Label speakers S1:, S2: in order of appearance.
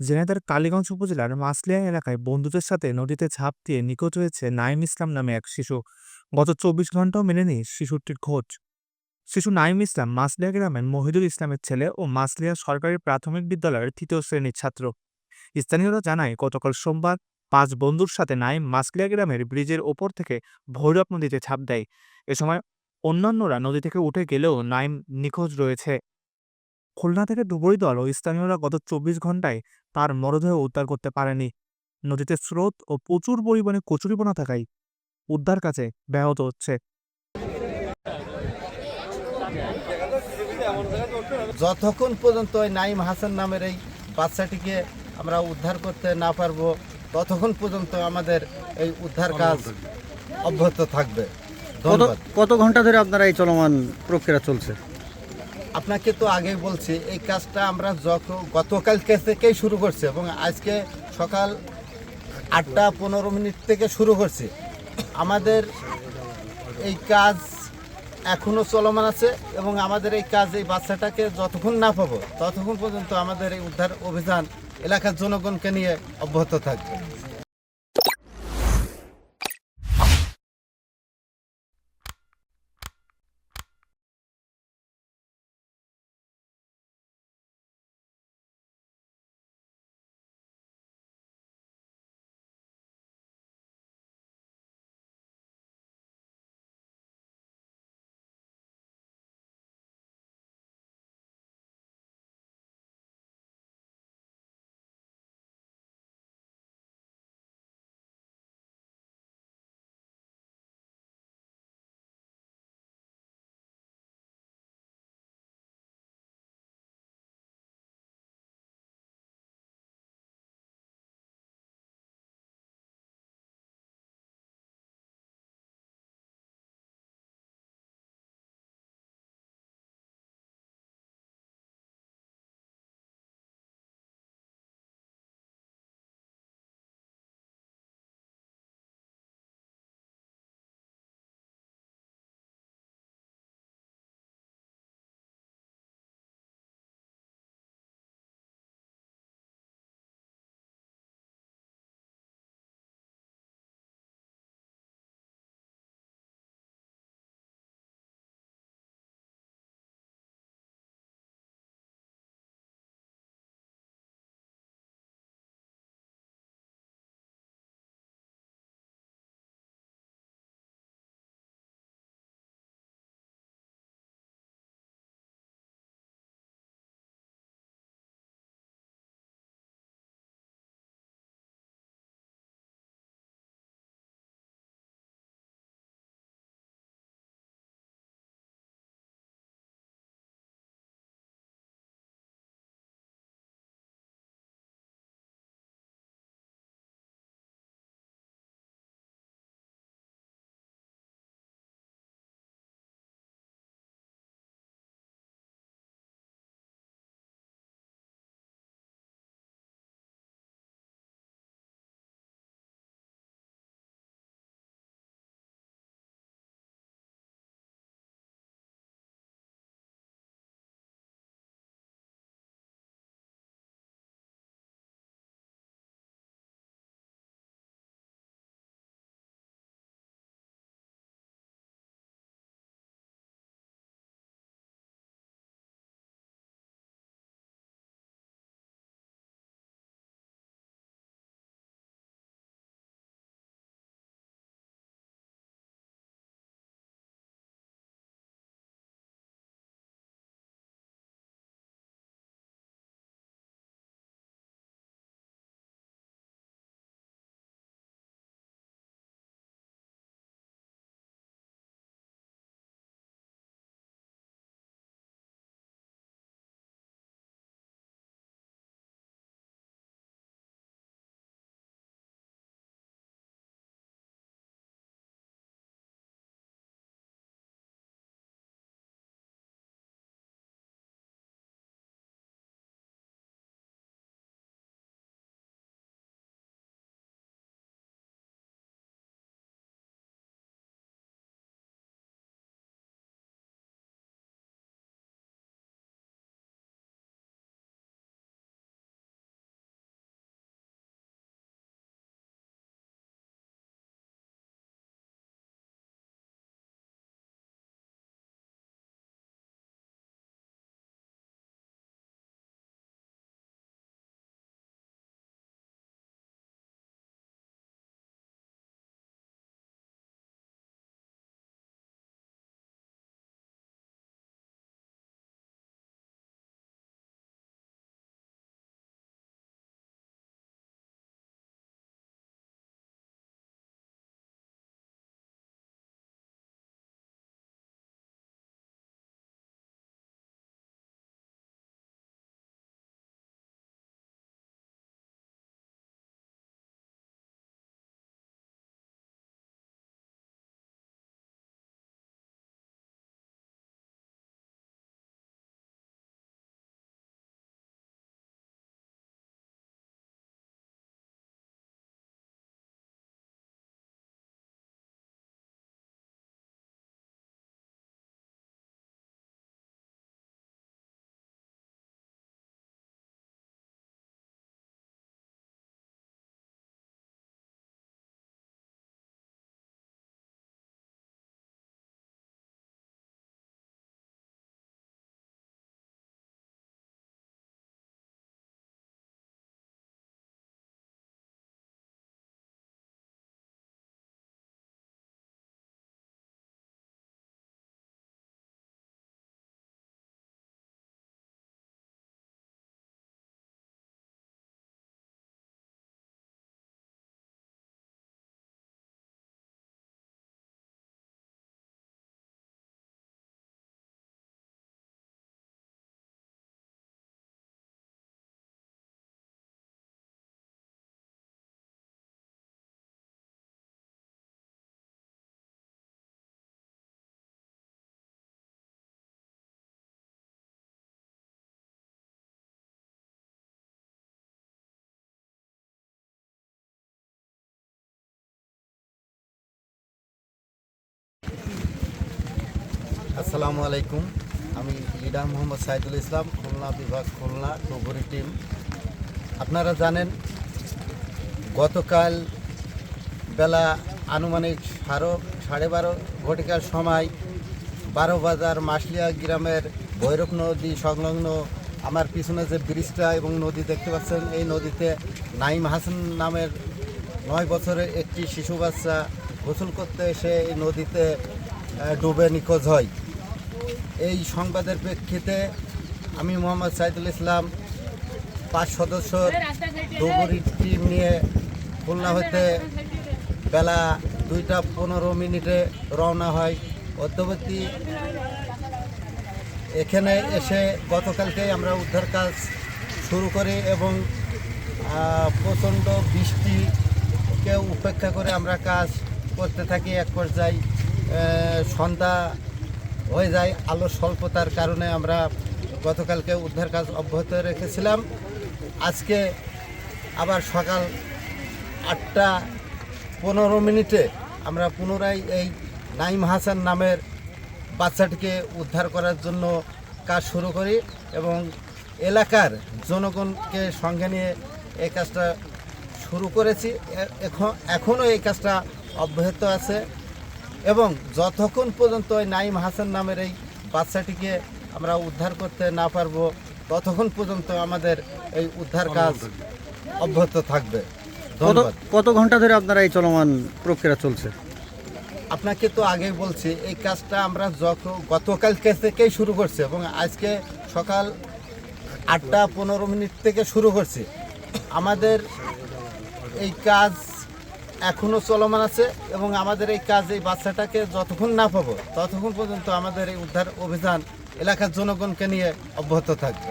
S1: ঝিনাইদহের কালীগঞ্জ উপজেলার মাসলিয়া এলাকায় বন্ধুদের সাথে নদীতে ঝাঁপ দিয়ে নিখোঁজ হয়েছে নাইম ইসলাম নামে এক শিশু। গত চব্বিশ ঘন্টাও মেলেনি শিশুটির খোঁজ। শিশু নাইম ইসলাম মাসলিয়া গ্রামের মহিদুল ইসলামের ছেলে ও মাসলিয়া সরকারি প্রাথমিক বিদ্যালয়ের তৃতীয় শ্রেণির ছাত্র। স্থানীয়রা জানায়, গতকাল সোমবার পাঁচ বন্ধুর সাথে নাইম মাসলিয়া গ্রামের ব্রিজের ওপর থেকে ভৈরব নদীতে ঝাঁপ দেয়। এ সময় অন্যান্যরা নদী থেকে উঠে গেলেও নাইম নিখোঁজ রয়েছে। খুলনা থেকে ডুবুরি দল ও স্থানীয়রা গত চব্বিশ ঘন্টায় তার মরদেহ উদ্ধার করতে পারেনি। নদীতে স্রোত ও প্রচুর পরিমাণে কচুরিপনা থাকায় উদ্ধার কাজে ব্যাহত হচ্ছে।
S2: যতক্ষণ পর্যন্ত ওই নাইম হাসান নামের এই বাচ্চাটিকে আমরা উদ্ধার করতে না পারব ততক্ষণ পর্যন্ত আমাদের এই উদ্ধার কাজ অব্যাহত থাকবে।
S3: কত কত ঘণ্টা ধরে আপনারা এই চলমান প্রক্রিয়া চলছে?
S2: আপনাকে তো আগেই বলছি, এই কাজটা আমরা যখন গতকাল থেকেই শুরু করছি এবং আজকে সকাল আটটা পনেরো মিনিট থেকে শুরু করছি। আমাদের এই কাজ এখনও চলমান আছে এবং আমাদের এই কাজ এই বাচ্চাটাকে যতক্ষণ না পাবো, ততক্ষণ পর্যন্ত আমাদের এই উদ্ধার অভিযান এলাকার জনগণকে নিয়ে অব্যাহত থাকবে। আসসালামু আলাইকুম। আমি লিডার মোহাম্মদ সাইদুল ইসলাম, খুলনা বিভাগ খুলনা ডুবুরি টিম। আপনারা জানেন, গতকাল বেলা আনুমানিক সাড়ে সাড়ে বারো ঘটিকার সময় বারো বাজার মাসলিয়া গ্রামের ভৈরব নদী সংলগ্ন আমার পিছনে যে ব্রিজটা এবং নদী দেখতে পাচ্ছেন, এই নদীতে নাইম হাসান নামের নয় বছরের একটি শিশু বাচ্চা গোসল করতে এসে এই নদীতে ডুবে নিখোঁজ হয়। এই সংবাদের প্রেক্ষিতে আমি মোহাম্মদ সাইদুল ইসলাম, পাঁচ সদস্য ডুবুরি টিম নিয়ে খুলনা হতে বেলা দুইটা পনেরো মিনিটে রওনা হয়। অদ্যবর্তী এখানে এসে গতকালকে আমরা উদ্ধার কাজ শুরু করি এবং প্রচণ্ড বৃষ্টিকে উপেক্ষা করে আমরা কাজ করতে থাকি। এক পর্যায়ে সন্ধ্যা হয়ে যায়। আলো স্বল্পতার কারণে আমরা গতকালকে উদ্ধার কাজ অব্যাহত রেখেছিলাম। আজকে আবার সকাল আটটা পনেরো মিনিটে আমরা পুনরায় এই নাইম হাসান নামের বাচ্চাটিকে উদ্ধার করার জন্য কাজ শুরু করি এবং এলাকার জনগণকে সঙ্গে নিয়ে এই কাজটা শুরু করেছি। এখন এখনও এই কাজটা অব্যাহত আছে। এবং যতক্ষণ পর্যন্ত ওই নাইম হাসান নামের এই বাচ্চাটিকে আমরা উদ্ধার করতে না পারব ততক্ষণ পর্যন্ত আমাদের এই উদ্ধার কাজ অব্যাহত থাকবে।
S3: কত ঘণ্টা ধরে আপনারা এই চলমান প্রক্রিয়া চলছে?
S2: আপনাকে তো আগেই বলছি এই কাজটা আমরা যখন গতকাল থেকেই শুরু করছি এবং আজকে সকাল আটটা পনেরো মিনিট থেকে শুরু করছি। আমাদের এই কাজ এখনও চলমান আছে এবং আমাদের এই কাজ এই বাচ্চাটাকে যতক্ষণ না পাবো, ততক্ষণ পর্যন্ত আমাদের এই উদ্ধার অভিযান এলাকার জনগণকে নিয়ে অব্যাহত থাকবে।